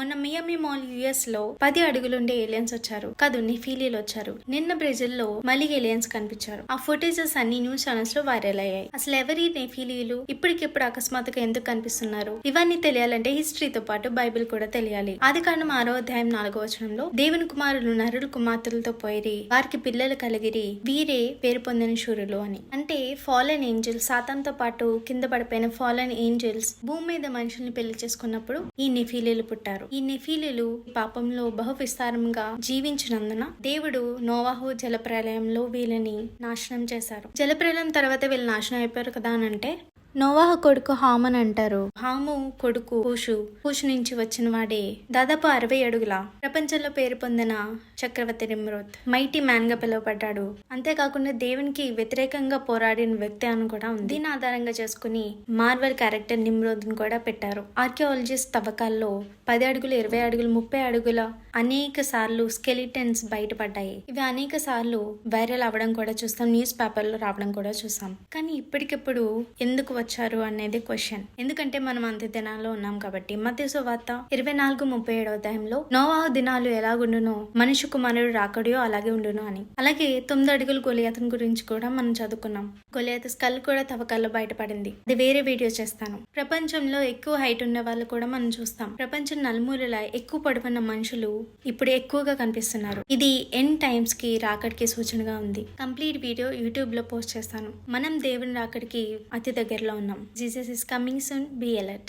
మొన్న మియమి మాల్ యుఎస్లో పది అడుగులుండే ఏలియన్స్ వచ్చారు. కాదు నిఫీలీలు వచ్చారు. నిన్న బ్రెజిల్లో మళ్ళీ ఏలియన్స్ కనిపించారు. ఆ ఫుటేజెస్ అన్ని న్యూస్ ఛానల్స్లో వైరల్ అయ్యాయి. అసలు ఎవరి నెఫీలీలు? ఇప్పటికిప్పుడు అకస్మాత్తుగా ఎందుకు కనిపిస్తున్నారు? ఇవన్నీ తెలియాలంటే హిస్టరీతో పాటు బైబిల్ కూడా తెలియాలి. ఆది కాండం ఆరో అధ్యాయం నాలుగో వచనంలో దేవుని కుమారులు నరుడు కుమార్తెలతో పోయిరి వారికి పిల్లలు కలిగిరి వీరే పేరు పొందిన శూరులు అని. అంటే ఫాలెన్ ఏంజల్స్ సాతంతో పాటు కింద పడిపోయిన ఫాలెన్ ఏంజల్స్ భూమి మీద మనుషుల్ని పెళ్ళి చేసుకున్నప్పుడు ఈ నెఫీలీలు పుట్టారు. ఈ నెఫీలీలు పాపంలో బహు విస్తారంగా జీవించినందున దేవుడు నోవాహు జలప్రలయంలో వీళ్ళని నాశనం చేశారు. జలప్రలయం తర్వాత వీళ్ళు నాశనం అయిపోయారు కదా అని అంటే నోవాహ కొడుకు హామన్ అని అంటారు. హాము కొడుకు కూషు కూషు నుంచి వచ్చిన వాడే దాదాపు అరవై అడుగుల ప్రపంచంలో పేరు పొందిన చక్రవర్తి నిమ్రోత్. మైటీ మ్యాన్గా పిలువబడ్డాడు. అంతేకాకుండా దేవునికి వ్యతిరేకంగా పోరాడిన వ్యక్తి అని కూడా ఉంది. దీని ఆధారంగా చేసుకుని మార్వల్ క్యారెక్టర్ నిమ్రోద్ కూడా పెట్టారు. ఆర్కియాలజిస్ట్ తవ్వకాల్లో పది అడుగులు ఇరవై అడుగులు ముప్పై అడుగుల అనేక సార్లు స్కెలిటన్స్ బయటపడ్డాయి. ఇవి అనేక సార్లు వైరల్ అవ్వడం కూడా చూస్తాం న్యూస్ పేపర్లో రావడం కూడా చూస్తాం. కానీ ఇప్పటికిప్పుడు ఎందుకు వచ్చారు అనేది క్వశ్చన్. ఎందుకంటే మనం అంత్య దినాల్లో ఉన్నాం కాబట్టి. మధ్య వార్త ఇరవై నాలుగు ముప్పై ఏడవ అధ్యాయంలో నోవాహు దినాలు ఎలాగుండునో మనిషి కుమారుడు రాకడియో అలాగే ఉండును అని. అలాగే తొమ్మిది అడుగులు గొలియాతన్ గురించి కూడా మనం చదువుకున్నాం. గొలియాత స్కల్ కూడా తవ్వకాల్లో బయటపడింది. అది వేరే వీడియో చేస్తాను. ప్రపంచంలో ఎక్కువ హైట్ ఉన్న వాళ్ళు కూడా మనం చూస్తాం. ప్రపంచం నలుమూలలా ఎక్కువ పొడవున్న మనుషులు ఇప్పుడు ఎక్కువగా కనిపిస్తున్నారు. ఇది ఎన్ టైమ్స్కి రాకడికి సూచనగా ఉంది. కంప్లీట్ వీడియో యూట్యూబ్లో పోస్ట్ చేస్తాను. మనం దేవుని రాకడికి అతి దగ్గరలో ఉన్నాం. Jesus is coming soon. Be alert.